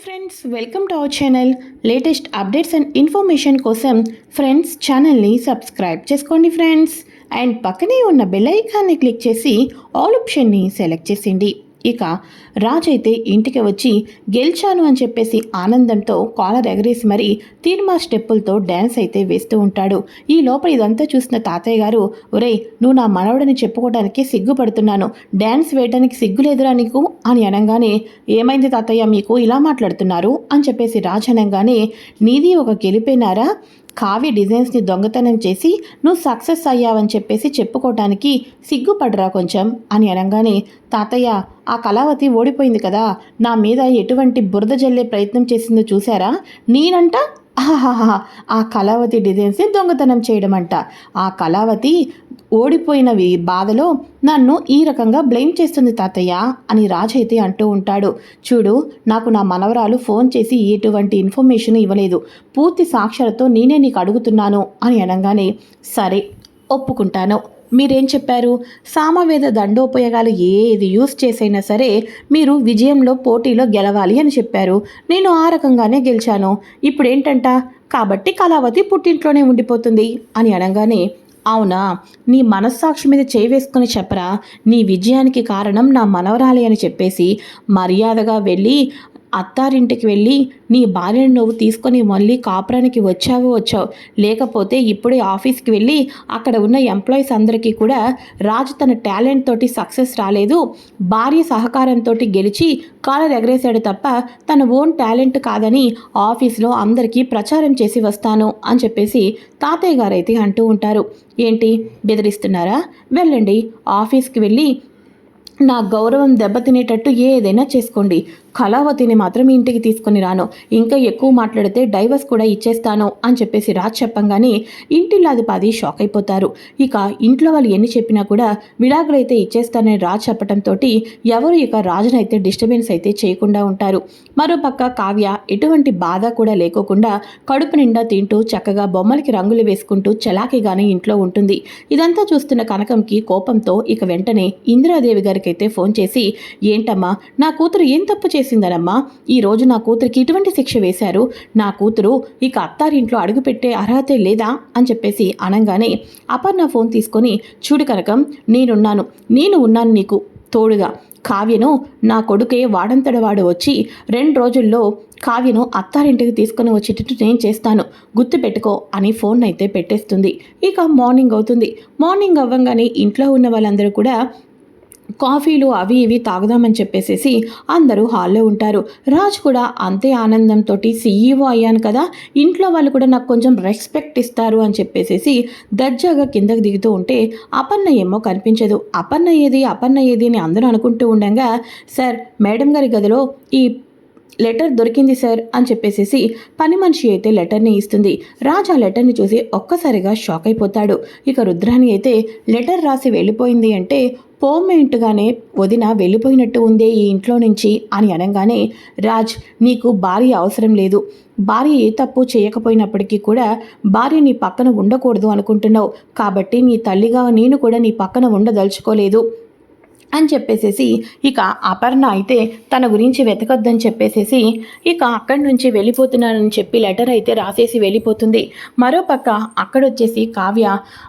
Friends welcome to our channel latest updates and information కోసం friends ఛానల్ని subscribe చేసుకోండి friends and పక్కనే ఉన్న బెల్ ఐకాన్ని క్లిక్ చేసి ఆల్ ఆప్షన్ని సెలెక్ట్ చేసింది ఇక రాజ్ అయితే ఇంటికి వచ్చి గెలిచాను అని చెప్పేసి ఆనందంతో కాలర్ ఎగరేసి మరీ తీర్మా స్టెప్పులతో డ్యాన్స్ అయితే వేస్తూ ఉంటాడు. ఈ లోపల ఇదంతా చూసిన తాతయ్య గారు ఒరేయ్ నువ్వు నా మనవడని చెప్పుకోవడానికి సిగ్గుపడుతున్నాను. డ్యాన్స్ వేయడానికి సిగ్గు లేదురా నీకు? అని అనగానే ఏమైంది తాతయ్య మీకు ఇలా మాట్లాడుతున్నారు? అని చెప్పేసి రాజ్ అనగానే నీది ఒక గెలిపేనారా? కావ్య డిజైన్స్ని దొంగతనం చేసి నువ్వు సక్సెస్ అయ్యావని చెప్పేసి చెప్పుకోవటానికి సిగ్గుపడరా కొంచెం? అని అనగానే తాతయ్య ఆ కళావతి ఓడిపోయింది కదా నా మీద ఎటువంటి బురద జల్లే ప్రయత్నం చేసిందో చూసారా నేనంట ఆహాహా ఆ కళావతి డిజైన్సే దొంగతనం చేయడం అంట ఆ కళావతి ఓడిపోయినవి బాధలో నన్ను ఈ రకంగా బ్లేమ్ చేస్తుంది తాతయ్య అని రాజైతే అంటూ ఉంటాడు. చూడు నాకు నా మనవరాలు ఫోన్ చేసి ఎటువంటి ఇన్ఫర్మేషన్ ఇవ్వలేదు. పూర్తి సాక్షరతో నేనే నీకు అడుగుతున్నాను అని అనగానే సరే ఒప్పుకుంటాను. మీరేం చెప్పారు? సామవేద దండోపయోగాలు ఏది యూస్ చేసైనా సరే మీరు విజయంలో పోటీలో గెలవాలి అని చెప్పారు. నేను ఆ రకంగానే గెలిచాను. ఇప్పుడు ఏంటంట కాబట్టి కళావతి పుట్టింట్లోనే ఉండిపోతుంది అని అనగానే అవునా? నీ మనస్సాక్షి మీద చేయి వేసుకుని చెప్పరా? నీ విజయానికి కారణం నా మనవరాలి అని చెప్పేసి మర్యాదగా వెళ్ళి అత్తారింటికి వెళ్ళి నీ భార్యను నువ్వు తీసుకొని మళ్ళీ కాపురానికి వచ్చావు వచ్చావు. లేకపోతే ఇప్పుడే ఆఫీస్కి వెళ్ళి అక్కడ ఉన్న ఎంప్లాయీస్ అందరికీ కూడా రాజు తన టాలెంట్ తోటి సక్సెస్ రాలేదు. భార్య సహకారంతో గెలిచి కాలర్ ఎగరేశాడు తప్ప తన ఓన్ టాలెంట్ కాదని ఆఫీస్లో అందరికీ ప్రచారం చేసి వస్తాను అని చెప్పేసి తాతయ్య గారైతే అంటూ ఉంటారు. ఏంటి? బెదిరిస్తున్నారా? వెళ్ళండి. ఆఫీస్కి వెళ్ళి నా గౌరవం దెబ్బతినేటట్టు ఏదైనా చేసుకోండి. కళావతిని మాత్రం ఇంటికి తీసుకొని రాను. ఇంకా ఎక్కువ మాట్లాడితే డైవర్స్ కూడా ఇచ్చేస్తాను అని చెప్పేసి రాజ్ చెప్పంగానే ఇంటిల్లాదిపాది షాక్ అయిపోతారు. ఇక ఇంట్లో వాళ్ళు ఎన్ని చెప్పినా కూడా విడాకులైతే ఇచ్చేస్తానని రాజ్ చెప్పడంతో ఎవరు ఇక రాజునైతే డిస్టర్బెన్స్ అయితే చేయకుండా ఉంటారు. మరోపక్క కావ్య ఎటువంటి బాధ కూడా లేకోకుండా కడుపు నిండా తింటూ చక్కగా బొమ్మలకి రంగులు వేసుకుంటూ చలాకీగానే ఇంట్లో ఉంటుంది. ఇదంతా చూస్తున్న కనకంకి కోపంతో ఇక వెంటనే ఇందిరాదేవి గారికైతే ఫోన్ చేసి ఏంటమ్మా నా కూతురు ఏం తప్పు చేసిందనమ్మా. ఈ రోజు నా కూతురికి ఇటువంటి శిక్ష వేశారు. నా కూతురు ఇక అత్తారింట్లో అడుగుపెట్టే అర్హతే లేదా అని చెప్పేసి అనగానే అపర్ణ ఫోన్ తీసుకొని చూడు కనకం నేనున్నాను. నేను ఉన్నాను నీకు తోడుగా. కావ్యను నా కొడుకే వాడంతట వాడు వచ్చి రెండు రోజుల్లో కావ్యను అత్తారింటికి తీసుకుని వచ్చేటట్టు నేను చేస్తాను. గుర్తుపెట్టుకో అని ఫోన్ అయితే పెట్టేస్తుంది. ఇక మార్నింగ్ అవుతుంది. మార్నింగ్ అవ్వంగానే ఇంట్లో ఉన్న వాళ్ళందరూ కూడా కాఫీలు అవి ఇవి తాగుదామని చెప్పేసేసి అందరూ హాల్లో ఉంటారు. రాజ్ కూడా అంతే ఆనందంతో సీఈఓ అయ్యాను కదా ఇంట్లో వాళ్ళు కూడా నాకు కొంచెం రెస్పెక్ట్ ఇస్తారు అని చెప్పేసేసి దర్జాగా కిందకి దిగుతూ ఉంటే అపర్ణ ఏమో కనిపించదు. అపర్ణ ఏది అపర్ణ ఏది అని అందరూ అనుకుంటూ ఉండగా సార్ మేడం గారి గదిలో ఈ లెటర్ దొరికింది సార్ అని చెప్పేసేసి పని మనిషి అయితే లెటర్ని ఇస్తుంది. రాజు ఆ లెటర్ని చూసి ఒక్కసారిగా షాక్ అయిపోతాడు. ఇక రుద్రాని అయితే లెటర్ రాసి వెళ్ళిపోయింది అంటే పోమెంట్గానే వదిన వెళ్ళిపోయినట్టు ఉందే ఈ ఇంట్లో నుంచి అని అనగానే రాజ్ నీకు భార్య అవసరం లేదు. భార్య ఏ తప్పు చేయకపోయినప్పటికీ కూడా భార్య నీ పక్కన ఉండకూడదు అనుకుంటున్నావు. కాబట్టి నీ తల్లిగా నేను కూడా నీ పక్కన ఉండదలుచుకోలేదు. అని చెప్పేసేసి ఇక అపర్ణ అయితే తన గురించి వెతకొద్దని చెప్పేసేసి ఇక అక్కడి నుంచి వెళ్ళిపోతున్నానని చెప్పి లెటర్ అయితే రాసేసి వెళ్ళిపోతుంది. మరోపక్క అక్కడొచ్చేసి కావ్య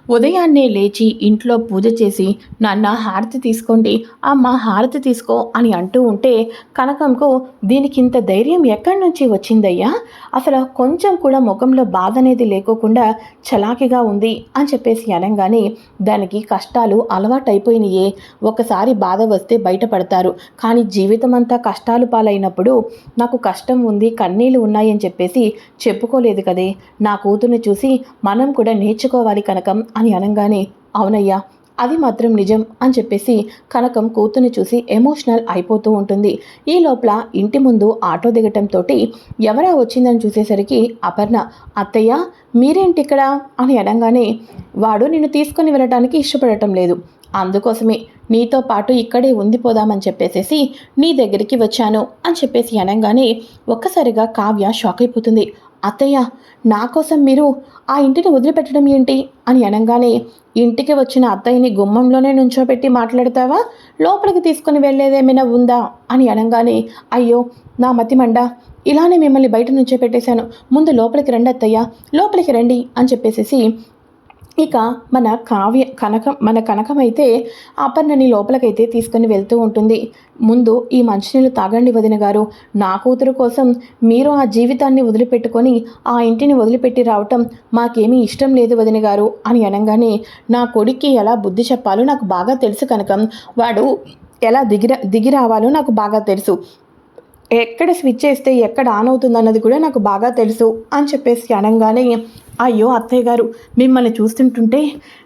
ఉదయాన్నే లేచి ఇంట్లో పూజ చేసి నాన్న హారతి తీసుకోండి అమ్మ హారతి తీసుకో అని అంటూ ఉంటే కనకంకు దీనికి ఇంత ధైర్యం ఎక్కడి నుంచి వచ్చిందయ్యా? అసలు కొంచెం కూడా ముఖంలో బాధ అనేది లేకోకుండా చలాకిగా ఉంది అని చెప్పేసి అనగానే దానికి కష్టాలు అలవాటైపోయినాయే. ఒకసారి బాధ వస్తే బయటపడతారు. కానీ జీవితం అంతా కష్టాలు పాలైనప్పుడు నాకు కష్టం ఉంది కన్నీళ్ళు ఉన్నాయని చెప్పేసి చెప్పుకోలేదు కదే. నా కూతుర్ని చూసి మనం కూడా నేర్చుకోవాలి కనకం అని అనగానే అవునయ్యా అది మాత్రం నిజం అని చెప్పేసి కనకం కూతుర్ని చూసి ఎమోషనల్ అయిపోతూ ఉంటుంది. ఈ లోపల ఇంటి ముందు ఆటో దిగటంతో ఎవరా వచ్చిందని చూసేసరికి అపర్ణ అత్తయ్య మీరేంటి ఇక్కడ అని అనగానే వాడు నిన్ను తీసుకొని వెళ్ళటానికి ఇష్టపడటం లేదు. అందుకోసమే నీతో పాటు ఇక్కడే ఉండిపోదామని చెప్పేసేసి నీ దగ్గరికి వచ్చాను అని చెప్పేసి అనగానే ఒక్కసారిగా కావ్య షాక్ అయిపోతుంది. అత్తయ్య నా కోసం మీరు ఆ ఇంటిని వదిలిపెట్టడం ఏంటి? అని అనగానే ఇంటికి వచ్చిన అత్తయ్యని గుమ్మంలోనే నుంచోబెట్టి మాట్లాడతావా? లోపలికి తీసుకుని వెళ్ళేదేమైనా ఉందా? అని అనగానే అయ్యో నా మతి మండ ఇలానే మిమ్మల్ని బయట నుంచో పెట్టేశాను ముందు లోపలికి రండి అత్తయ్య లోపలికి రండి అని చెప్పేసేసి ఇక మన కావ్య కనకం మన కనకం అయితే అపర్ణని లోపలికైతే తీసుకొని వెళ్తూ ఉంటుంది. ముందు ఈ మంచినీళ్ళు తాగండి వదిన గారు. నా కూతురు కోసం మీరు ఆ జీవితాన్ని వదిలిపెట్టుకొని ఆ ఇంటిని వదిలిపెట్టి రావటం మాకేమీ ఇష్టం లేదు వదిన గారు అని అనగానే నా కొడుక్కి ఎలా బుద్ధి చెప్పాలో నాకు బాగా తెలుసు కనకం. వాడు ఎలా దిగిరా దిగి రావాలో నాకు బాగా తెలుసు. ఎక్కడ స్విచ్ చేస్తే ఎక్కడ ఆన్ అవుతుంది అన్నది కూడా నాకు బాగా తెలుసు అని చెప్పేసి అనగానే అయ్యో అత్తయ్య గారు మిమ్మల్ని చూస్తుంటుంటే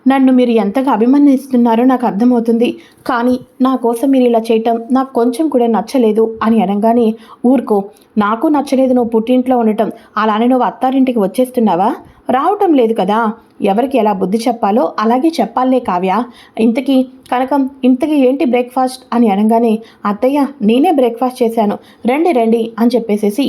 నన్ను మీరు ఎంతగా అభిమానిస్తున్నారో నాకు అర్థమవుతుంది. కానీ నా కోసం మీరు ఇలా చేయటం నాకు కొంచెం కూడా నచ్చలేదు అని అనగానే ఊరుకో నాకు నచ్చలేదు నువ్వు పుట్టింట్లో ఉండటం అలానే నువ్వు అత్తారింటికి వచ్చేస్తున్నావా? రావటం లేదు కదా ఎవరికి ఎలా బుద్ధి చెప్పాలో అలాగే చెప్పాలే కావ్య. ఇంతకీ కనకం ఇంతకీ ఏంటి బ్రేక్ఫాస్ట్? అని అనగానే అత్తయ్య నేనే బ్రేక్ఫాస్ట్ చేశాను రండి రండి అని చెప్పేసేసి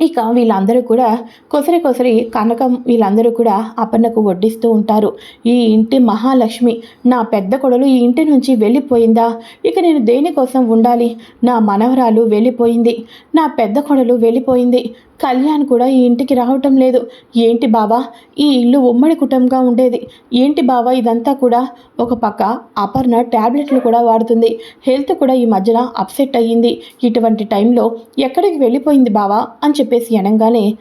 ఇక వీళ్ళందరూ కూడా కొసరి కొసరి కనకం వీళ్ళందరూ కూడా అపర్ణకు వడ్డిస్తూ ఉంటారు. ఈ ఇంటి మహాలక్ష్మి నా పెద్ద కొడలు ఈ ఇంటి నుంచి వెళ్ళిపోయిందా? ఇక నేను దేనికోసం ఉండాలి? నా మనవరాలు వెళ్ళిపోయింది. నా పెద్ద కొడలు వెళ్ళిపోయింది. కళ్యాణ్ కూడా ఈ ఇంటికి రావటం లేదు. ఏంటి బావా? ఈ ఇల్లు ఉమ్మడి కుటుంబంగా ఉండేది. ఏంటి బావా ఇదంతా కూడా? ఒక పక్క అపర్ణ ట్యాబ్లెట్లు కూడా వాడుతుంది. హెల్త్ కూడా ఈ మధ్యన అప్సెట్ అయ్యింది. ఇటువంటి టైంలో ఎక్కడికి వెళ్ళిపోయింది బావా? అని చెప్పేసి అనగానే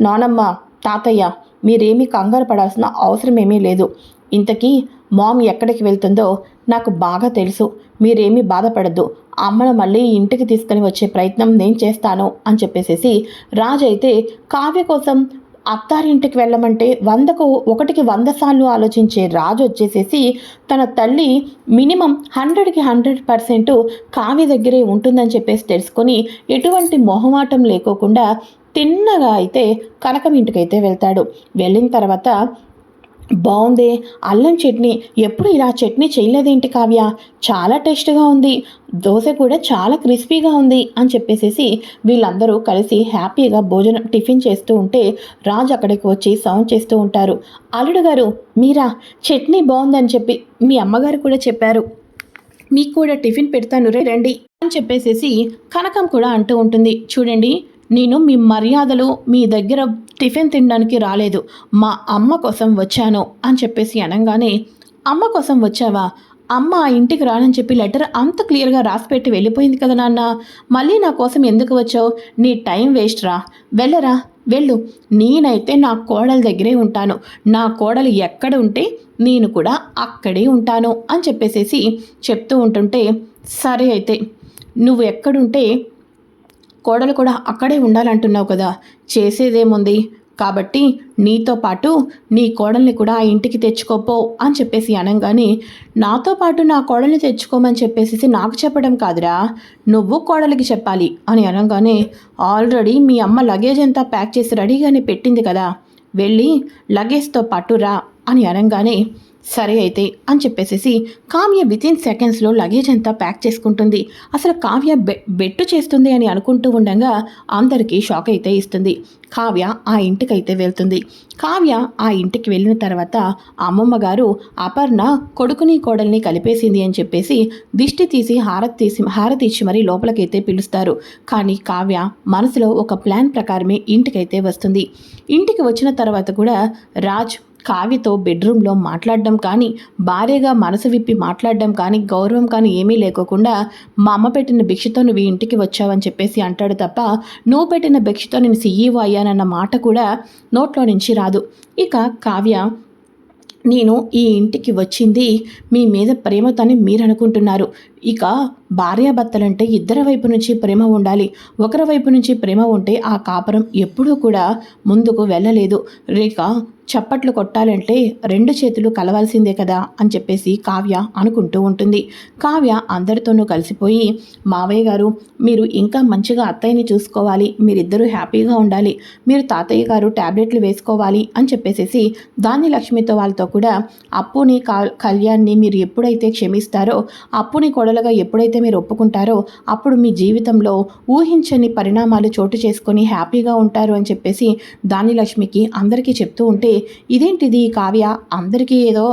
నానమ్మ తాతయ్య మీరేమీ కంగారు పడాల్సిన అవసరం ఏమీ లేదు. ఇంతకీ మామ్ ఎక్కడికి వెళ్తుందో నాకు బాగా తెలుసు. మీరేమీ బాధపడద్దు. అమ్మను మళ్ళీ ఇంటికి తీసుకుని వచ్చే ప్రయత్నం నేను చేస్తాను అని చెప్పేసేసి రాజు అయితే కావ్య కోసం అత్తారింటికి వెళ్ళమంటే వందకు ఒకటికి వంద సార్లు ఆలోచించే రాజు వచ్చేసేసి తన తల్లి మినిమం హండ్రెడ్కి హండ్రెడ్ పర్సెంట్ కావ్య దగ్గరే ఉంటుందని చెప్పేసి తెలుసుకొని ఎటువంటి మొహమాటం లేకోకుండా తిన్నగా అయితే కనకం ఇంటికైతే వెళ్తాడు. వెళ్ళిన తర్వాత బాగుంది. అల్లం చట్నీ. ఎప్పుడు ఇలా చట్నీ చేయలేదేంటి కావ్య? చాలా టేస్ట్గా ఉంది. దోశ కూడా చాలా క్రిస్పీగా ఉంది అని చెప్పేసేసి వీళ్ళందరూ కలిసి హ్యాపీగా భోజనం టిఫిన్ చేస్తూ ఉంటే రాజు అక్కడికి వచ్చి సౌండ్ చేస్తూ ఉంటారు. అల్లుడు గారు మీరా చట్నీ బాగుందని చెప్పి మీ అమ్మగారు కూడా చెప్పారు. మీకు కూడా టిఫిన్ పెడతాను రే రండి అని చెప్పేసేసి కనకం కూడా అంటూ ఉంటుంది. చూడండి నేను మీ మర్యాదలు మీ దగ్గర టిఫిన్ తినడానికి రాలేదు. మా అమ్మ కోసం వచ్చాను అని చెప్పేసి అనగానే అమ్మ కోసం వచ్చావా? అమ్మ ఆ ఇంటికి రానని చెప్పి లెటర్ అంత క్లియర్గా రాసిపెట్టి వెళ్ళిపోయింది కదా నాన్న. మళ్ళీ నా కోసం ఎందుకు వచ్చావు? నీ టైం వేస్ట్ రా. వెళ్ళరా? వెళ్ళు. నేనైతే నా కోడల దగ్గరే ఉంటాను. నా కోడలు ఎక్కడ ఉంటే నేను కూడా అక్కడే ఉంటాను అని చెప్పేసేసి చెప్తూ ఉంటుంటే సరే అయితే నువ్వు ఎక్కడుంటే కోడలు కూడా అక్కడే ఉండాలంటున్నావు కదా. చేసేదేముంది? కాబట్టి నీతో పాటు నీ కోడల్ని కూడా ఆ ఇంటికి తెచ్చుకోపో అని చెప్పేసి అనగానే నాతో పాటు నా కోడల్ని తెచ్చుకోమని చెప్పేసి నాకు చెప్పడం కాదురా. నువ్వు కోడలికి చెప్పాలి అని అనగానే ఆల్రెడీ మీ అమ్మ లగేజ్ అంతా ప్యాక్ చేసి రెడీగానే పెట్టింది కదా. వెళ్ళి లగేజ్తో పాటు రా. అని అనగానే సరే అయితే అని చెప్పేసేసి కావ్య వితిన్ సెకండ్స్లో లగేజ్ అంతా ప్యాక్ చేసుకుంటుంది. అసలు కావ్య బె బెట్టు చేస్తుంది అని అనుకుంటూ ఉండగా అందరికీ షాక్ అయితే ఇస్తుంది. కావ్య ఆ ఇంటికైతే వెళ్తుంది. కావ్య ఆ ఇంటికి వెళ్ళిన తర్వాత అమ్మమ్మ గారు అపర్ణ కొడుకుని కోడల్ని కలిపేసింది అని చెప్పేసి దిష్టి తీసి హారతి తీసి హారతి ఇచ్చి మరీ లోపలికైతే పిలుస్తారు. కానీ కావ్య మనసులో ఒక ప్లాన్ ప్రకారమే ఇంటికైతే వస్తుంది. ఇంటికి వచ్చిన తర్వాత కూడా రాజ్ కావ్యతో బెడ్రూమ్లో మాట్లాడడం కానీ భార్యగా మనసు విప్పి మాట్లాడడం కానీ గౌరవం కానీ ఏమీ లేకోకుండా మా అమ్మ పెట్టిన భిక్షతో నువ్వు ఇంటికి వచ్చావని చెప్పేసి అంటాడు తప్ప నువ్వు పెట్టిన భిక్షతో నేను సీఈఓ అయ్యానన్న మాట కూడా నోట్లో నుంచి రాదు. ఇక కావ్య నేను ఈ ఇంటికి వచ్చింది మీ మీద ప్రేమతోని మీరు అనుకుంటున్నారు ఇక భార్యాభర్తలంటే ఇద్దరి వైపు నుంచి ప్రేమ ఉండాలి. ఒకరి వైపు నుంచి ప్రేమ ఉంటే ఆ కాపురం ఎప్పుడూ కూడా ముందుకు వెళ్ళలేదు. రేఖ చప్పట్లు కొట్టాలంటే రెండు చేతులు కలవాల్సిందే కదా అని చెప్పేసి కావ్య అనుకుంటూ ఉంటుంది. కావ్య అందరితోనూ కలిసిపోయి మావయ్య గారు మీరు ఇంకా మంచిగా అత్తయ్యని చూసుకోవాలి. మీరిద్దరూ హ్యాపీగా ఉండాలి. మీరు తాతయ్య గారు ట్యాబ్లెట్లు వేసుకోవాలి అని చెప్పేసేసి దాని లక్ష్మితో వాళ్ళతో కూడా అప్పుని కళ్యాణ్ని మీరు ఎప్పుడైతే క్షమిస్తారో అప్పుని కొడలుగా ఎప్పుడైతే మీరు ఒప్పుకుంటారో అప్పుడు మీ జీవితంలో ఊహించని పరిణామాలు చోటు చేసుకొని హ్యాపీగా ఉంటారు అని చెప్పేసి దాని లక్ష్మికి అందరికీ చెప్తూ ఉంటే ఇదేంటిది కావ్య? అందరికీ ఏదో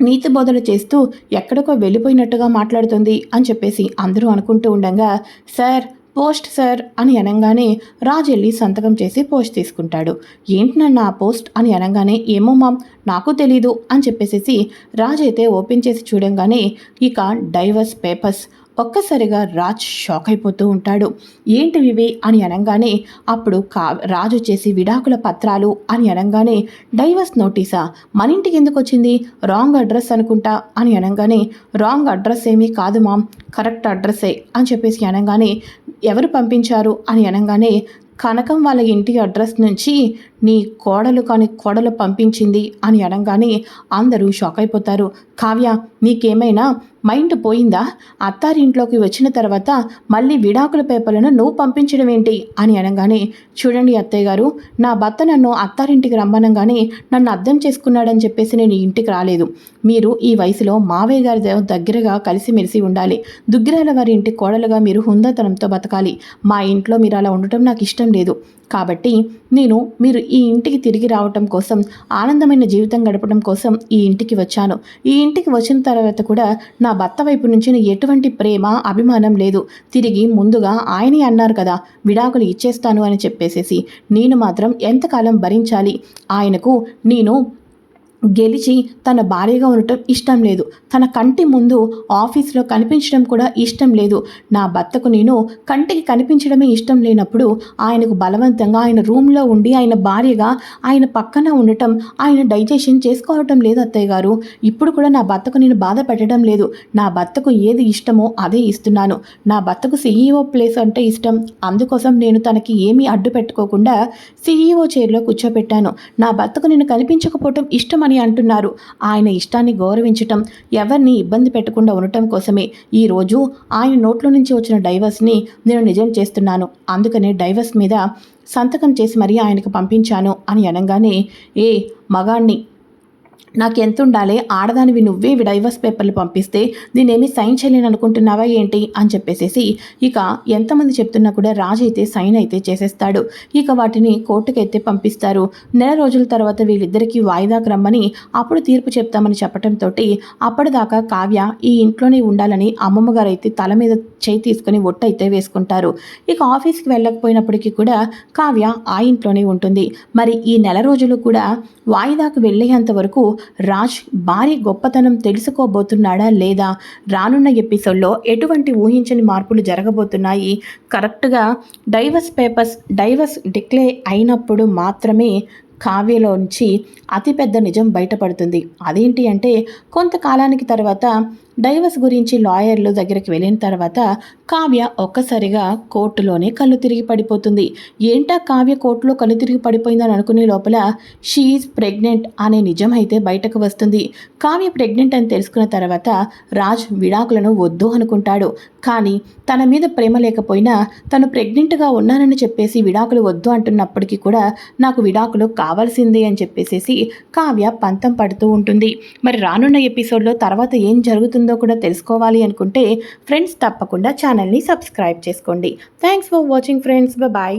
నీతి బోధలు చేస్తూ ఎక్కడికో వెళ్ళిపోయినట్టుగా మాట్లాడుతుంది అని చెప్పేసి అందరూ అనుకుంటూ ఉండగా సార్ పోస్ట్ సార్ అని అనగానే రాజు వెళ్ళి సంతకం చేసి పోస్ట్ తీసుకుంటాడు. ఏంటి నన్ను ఆ పోస్ట్? అని అనగానే ఏమో మామ్ నాకు తెలీదు అని చెప్పేసేసి రాజు అయితే ఓపెన్ చేసి చూడంగానే ఇక డైవర్స్ పేపర్స్. ఒక్కసారిగా రాజ్ షాక్ అయిపోతూ ఉంటాడు. ఏంటి ఇవి? అని అనగానే అప్పుడు కా రాజు వచ్చేసి విడాకుల పత్రాలు అని అనగానే డైవర్స్ నోటీసా? మన ఇంటికి ఎందుకు వచ్చింది? రాంగ్ అడ్రస్ అనుకుంటా? అని అనగానే రాంగ్ అడ్రస్ ఏమీ కాదు మామ్ కరెక్ట్ అడ్రస్సే అని చెప్పేసి అనగానే ఎవరు పంపించారు అని అనగానే కనకం వాళ్ళ ఇంటి అడ్రస్ నుంచి నీ కోడలు కాని కోడలు పంపించింది అని అనగానే అందరూ షాక్ అయిపోతారు. కావ్య నీకేమైనా మైండ్ పోయిందా? అత్తారింట్లోకి వచ్చిన తర్వాత మళ్ళీ విడాకుల పేపర్లను నువ్వు పంపించడం ఏంటి? అని అనగానే చూడండి అత్తయ్య గారు నా భర్త నన్ను అత్తారింటికి రమ్మనగానే నన్ను అర్థం చేసుకున్నాడని చెప్పేసి నేను ఇంటికి రాలేదు. మీరు ఈ వయసులో మావయ్య గారి దగ్గరగా కలిసిమెలిసి ఉండాలి. దుగ్గిరాల వారి ఇంటి కోడలుగా మీరు హుందతనంతో బతకాలి. మా ఇంట్లో మీరు అలా ఉండటం నాకు ఇష్టం లేదు. కాబట్టి నేను మీరు ఈ ఇంటికి తిరిగి రావటం కోసం ఆనందమైన జీవితం గడపడం కోసం ఈ ఇంటికి వచ్చాను. ఈ ఇంటికి వచ్చిన తర్వాత కూడా నా భర్త వైపు నుంచి ఎటువంటి ప్రేమ అభిమానం లేదు. తిరిగి ముందుగా ఆయనే అన్నారు కదా విడాకులు ఇచ్చేస్తాను అని చెప్పేసేసి నేను మాత్రం ఎంతకాలం భరించాలి? ఆయనకు నేను గెలిచి తన భార్యగా ఉండటం ఇష్టం లేదు. తన కంటి ముందు ఆఫీస్లో కనిపించడం కూడా ఇష్టం లేదు. నా భర్తకు నేను కంటికి కనిపించడమే ఇష్టం లేనప్పుడు ఆయనకు బలవంతంగా ఆయన రూమ్లో ఉండి ఆయన భార్యగా ఆయన పక్కన ఉండటం ఆయన డైజెషన్ చేసుకోవటం లేదు అత్తయ్య గారు. ఇప్పుడు కూడా నా భర్తకు నేను బాధ పెట్టడం లేదు. నా భర్తకు ఏది ఇష్టమో అదే ఇస్తున్నాను. నా భర్తకు సీఈఓ ప్లేస్ అంటే ఇష్టం. అందుకోసం నేను తనకి ఏమీ అడ్డు పెట్టుకోకుండా సీఈఓ చైర్లో కూర్చోబెట్టాను నా భర్తకు నేను కనిపించకపోవటం ఇష్టం అని అంటున్నారు. ఆయన ఇష్టాన్ని గౌరవించటం ఎవరిని ఇబ్బంది పెట్టకుండా ఉండటం కోసమే. ఈరోజు ఆయన నోట్లో నుంచి వచ్చిన డైవర్స్ని నేను నిజం చేస్తున్నాను. అందుకనే డైవర్స్ మీద సంతకం చేసి మరీ ఆయనకు పంపించాను అని అనగానే ఏ మగాణ్ణి నాకు ఎంత ఉండాలి ఆడదానివి నువ్వే డైవర్స్ పేపర్లు పంపిస్తే నేనేమి సైన్ చేయలేను అనుకుంటున్నావా ఏంటి? అని చెప్పేసేసి ఇక ఎంతమంది చెప్తున్నా కూడా రాజు అయితే సైన్ అయితే చేసేస్తాడు. ఇక వాటిని కోర్టుకైతే పంపిస్తారు. నెల రోజుల తర్వాత వీళ్ళిద్దరికీ వాయిదాకు రమ్మని అప్పుడు తీర్పు చెప్తామని చెప్పడంతో అప్పటిదాకా కావ్య ఈ ఇంట్లోనే ఉండాలని అమ్మమ్మ గారు అయితే తల మీద చేయి తీసుకుని ఒట్టు అయితే వేసుకుంటారు. ఇక ఆఫీస్కి వెళ్ళకపోయినప్పటికీ కూడా కావ్య ఆ ఇంట్లోనే ఉంటుంది. మరి ఈ నెల రోజులు కూడా వాయిదాకు వెళ్ళేంత వరకు రాజ్ భారీ గొప్పతనం తెలుసుకోబోతున్నాడా లేదా? రానున్న ఎపిసోడ్లో ఎటువంటి ఊహించని మార్పులు జరగబోతున్నాయి? కరెక్ట్గా డైవర్స్ పేపర్స్ డైవర్స్ డిక్లేర్ అయినప్పుడు మాత్రమే కావ్యలోంచి అతిపెద్ద నిజం బయటపడుతుంది. అదేంటి అంటే కొంతకాలానికి తర్వాత డైవర్స్ గురించి లాయర్లు దగ్గరికి వెళ్ళిన తర్వాత కావ్య ఒక్కసారిగా కోర్టులోనే కళ్ళు తిరిగి పడిపోతుంది. ఏంటా కావ్య కోర్టులో కళ్ళు తిరిగి పడిపోయిందని అనుకునే లోపల షీఈ్ ప్రెగ్నెంట్ అనే నిజం అయితే బయటకు వస్తుంది. కావ్య ప్రెగ్నెంట్ అని తెలుసుకున్న తర్వాత రాజ్ విడాకులను వద్దు అనుకుంటాడు. కానీ తన మీద ప్రేమ లేకపోయినా తను ప్రెగ్నెంట్గా ఉన్నానని చెప్పేసి విడాకులు వద్దు అంటున్నప్పటికీ కూడా నాకు విడాకులు కావాల్సిందే అని చెప్పేసేసి కావ్య పంతం పడుతూ ఉంటుంది. మరి రానున్న ఎపిసోడ్లో తర్వాత ఏం జరుగుతుంది? జరుగుతుందో కూడా తెలుసుకోవాలి అనుకుంటే ఫ్రెండ్స్ తప్పకుండా ఛానల్ని సబ్స్క్రైబ్ చేసుకోండి. Thanks for watching friends bye